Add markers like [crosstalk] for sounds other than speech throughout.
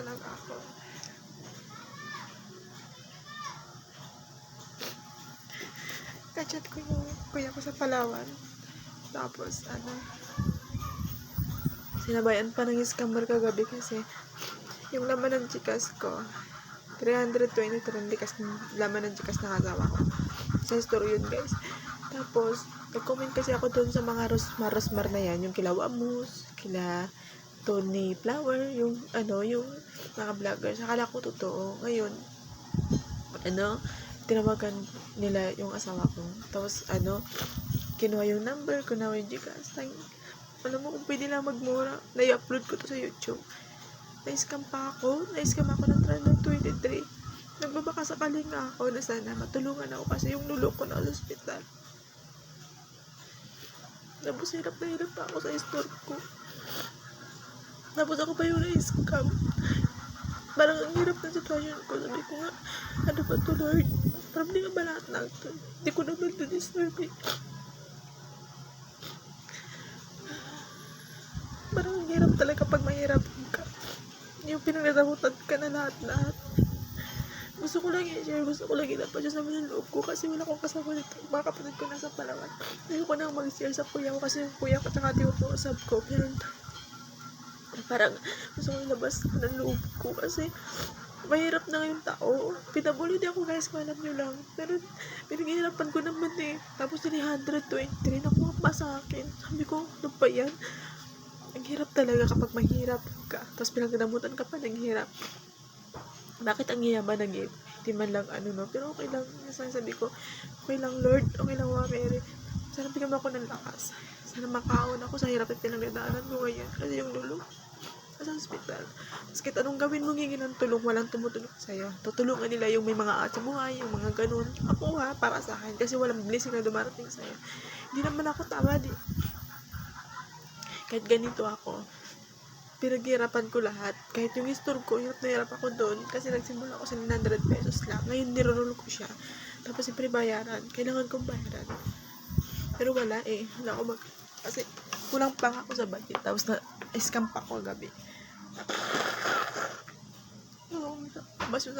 talaga ako. Kachat ko yung kuya ko sa Palawan. Tapos, ano, sinabayan pa ng scammer kagabi kasi yung laman ng chikas ko, 320 likas laman ng chikas ng asawa ko. Sa story yun, guys. Tapos, nag-comment kasi ako doon sa mga rosmar-rosmar na yan, yung kila Wamus, kila Tony Flower, yung ano, yung mga vloggers. Akala ko totoo. Ngayon, ano, tinawagan nila yung asawa ko. Tapos, ano, kinuha yung number, kinuha yung Gcash. Tang, alam mo, kung pwede lang magmura, na-upload ko to sa YouTube. Na-scam pa ako. Na-scam ako ng 323. Nagbabaka sakali nga ako na sana matulungan ako kasi yung lulo ko na sa ospital. Tapos hirap na hirap pa ako sa store ko. Tapos ako pa yung na-scam. Parang ang hirap na sitwasyon ko. Sabi ko nga, ano ba to Lord? Parang di ka ba lahat na ito? Hindi ko naman to deserve eh. Parang ang hirap talaga pag mahirap ka. Yung pinagdadamutan ka na lahat-lahat. Gusto ko lang i-share, gusto ko lang ilapad sa mga loob ko kasi wala akong kasama nito. Mga kapatid ko nasa Palawan. Ayoko nang mag-share sa kuya ko kasi yung kuya ko at tiyo ko sab ko. Pero parang gusto ko ilabas ng loob ko kasi mahirap na ngayong tao. Pinabuli ako guys, alam nyo lang. Pero pinaghihirapan ko naman eh. Tapos 323 nakuha pa sa akin. Sabi ko, ano ba yan? Ang hirap talaga kapag mahirap ka. Tapos pinagdamutan ka pa ng hirap. Bakit ang yaman ng game? Hindi man lang ano no. Pero okay lang. Sabi ko, okay lang Lord. Okay lang mga Mary. Sana bigyan mo ako ng lakas. Sana makaon ako sa hirap at pinagdadaanan ko ngayon. Kasi yung lulo, sa hospital. Tapos kahit anong gawin mo ngingi ng tulong, walang tumutulong sa'yo. Tutulungan nila yung may mga at sa yung mga ganun. Ako ha, para sa akin. Kasi walang blessing na dumarating sa'yo. Hindi naman ako tama di. Kahit ganito ako, pinaghirapan ko lahat. Kahit yung store ko, hirap na hirap ako doon. Kasi nagsimula ako sa 900 pesos lang. Ngayon, nirorol ko siya. Tapos, siyempre, bayaran. Kailangan kong bayaran. Pero wala eh. Wala ako mag... Kasi, kulang pa ako sa budget. Tapos, na-scam pa ako gabi.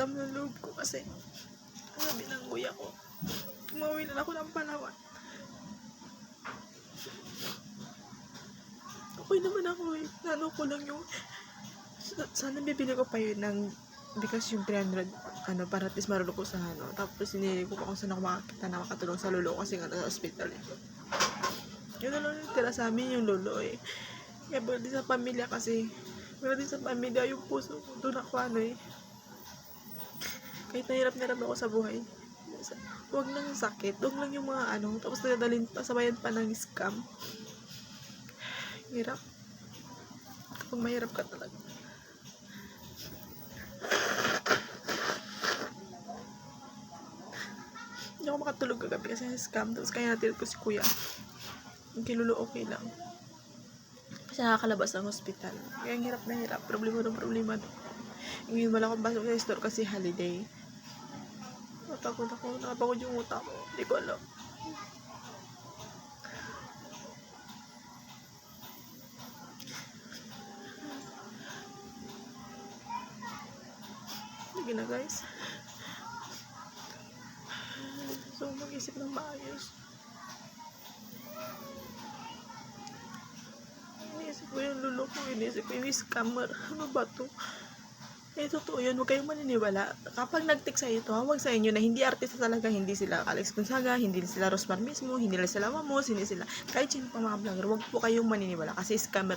Sa mga loob ko kasi sabi ng kuya ko, umuwi na ako ng Palawan. Okay naman ako eh. Nano ko lang yung sa- sana bibili ko pa yun ng because yung 300 ano para at least marunong ko sa ano tapos sinili ko pa kung saan ako makakita na makatulong sa lolo kasi nga nasa hospital eh. Yun na lang sa amin yung lolo eh. Kaya pag din sa pamilya kasi meron din sa pamilya yung puso ko. Doon ako ano eh. Kahit nahirap na ako sa buhay huwag yung sakit. Huwag lang yung mga ano tapos nadalhin pa sabayan pa ng scam. Hirap. Kapag mahirap ka talaga. Hindi ako makatulog kagabi kasi scam tapos kaya natin ko si kuya yung kilulo okay lang kasi nakakalabas ng hospital kaya ang hirap na hirap problema ng problema ngayon wala akong pasok sa store kasi holiday Natakot ako, nakapagod yung utak ko. Hindi ko alam. Sige na guys. So, mag-isip ng maayos. Iniisip ko yung lulo ko, iniisip ko yung scammer. Ano ba to? Eh, totoo yun. Huwag kayong maniniwala. Kapag nag-text sa'yo ito, hawag sa inyo na hindi artista talaga, hindi sila Alex Gonzaga, hindi sila Rosmar mismo, hindi sila Mamos, hindi sila kahit sino pa mga vlogger. Huwag po kayong maniniwala kasi scammer.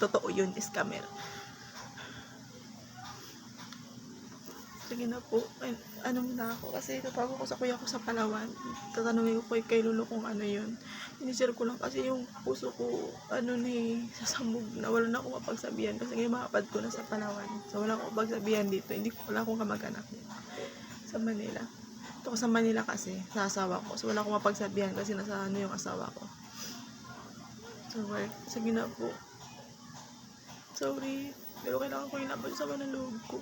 Totoo yun, scammer. Sige na po. Ay, ano muna ako kasi tatawag ko sa kuya ko sa Palawan. Tatanungin ko kay, Lolo kung ano yun. Inisir ko lang kasi yung puso ko, ano ni, [laughs] sasambog na wala na akong mapagsabihan kasi ngayon makapad ko na sa Palawan. So wala akong mapagsabihan dito. Hindi ko wala akong kamag-anak sa Manila. Ito ko sa Manila kasi, sa asawa ko. So wala akong mapagsabihan kasi nasa ano yung asawa ko. So work. Sige na po. Sorry. Pero kailangan ko ilabas sa mga loob ko.